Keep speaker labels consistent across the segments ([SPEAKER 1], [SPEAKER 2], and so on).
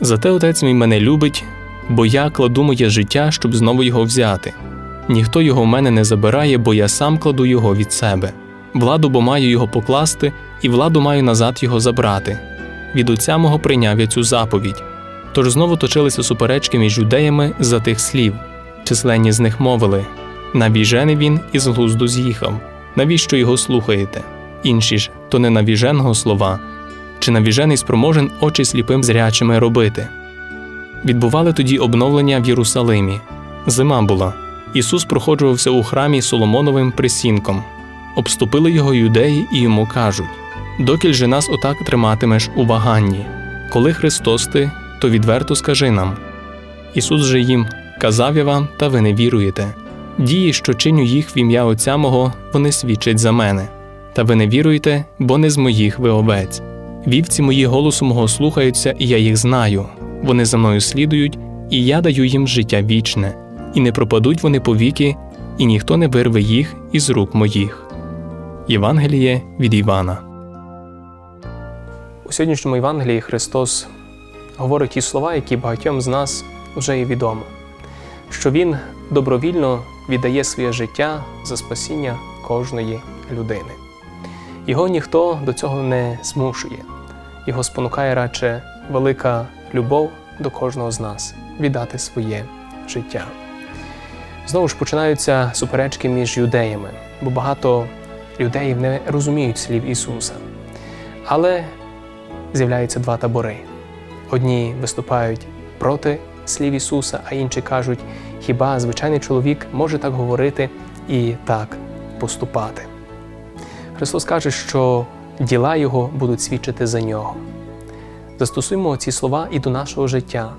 [SPEAKER 1] Зате отець мій мене любить, бо я кладу моє життя, щоб знову його взяти. Ніхто його в мене не забирає, бо я сам кладу його від себе. Владу, бо маю його покласти, і владу маю назад його забрати. Від отця мого прийняв я цю заповідь. Тож знову точилися суперечки між юдеями за тих слів. Численні з них мовили навіжений він і з глузду з'їхав. Навіщо його слухаєте? Інші ж то не навіженого слова, чи навіжений спроможен очі сліпим зрячими робити. Відбували тоді обновлення в Єрусалимі. Зима була. Ісус проходжувався у храмі Соломоновим присінком. Обступили його юдеї і йому кажуть: Докіль же нас отак триматимеш у ваганні. Коли Христос ти, то відверто скажи нам. Ісус же їм казав я вам, та ви не віруєте. Дії, що чиню їх в ім'я Отця мого, вони свідчать за мене. Та ви не віруєте, бо не з моїх ви овець. Вівці мої голосу мого слухаються, і я їх знаю. Вони за мною слідують, і я даю їм життя вічне, і не пропадуть вони повіки, і ніхто не вирве їх із рук моїх. Євангеліє від Івана. У сьогоднішньому Євангелії Христос говорить ті слова, які багатьом з нас вже є відомо, що Він добровільно віддає своє життя за спасіння кожної людини. Його ніхто до цього не змушує, його спонукає радше велика любов до кожного з нас віддати своє життя. Знову ж починаються суперечки між юдеями, бо багато юдеїв не розуміють слів Ісуса. Але з'являються два табори. Одні виступають проти слів Ісуса, а інші кажуть, хіба звичайний чоловік може так говорити і так поступати. Христос каже, що діла Його будуть свідчити за нього. Застосуємо ці слова і до нашого життя.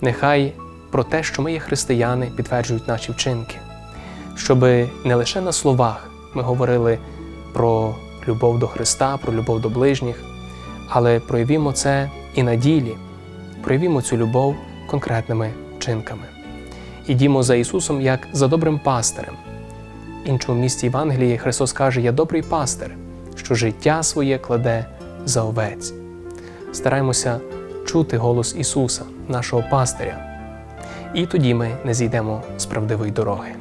[SPEAKER 1] Нехай про те, що ми є християни, підтверджують наші вчинки, щоб не лише на словах ми говорили про любов до Христа, про любов до ближніх, але проявімо це і на ділі, проявімо цю любов конкретними вчинками. Ідімо за Ісусом як за добрим пастирем. В іншому місці Євангелії Христос каже: Я добрий пастир, що життя своє кладе за овець. Стараємося чути голос Ісуса, нашого пастиря, і тоді ми не зійдемо з правдивої дороги.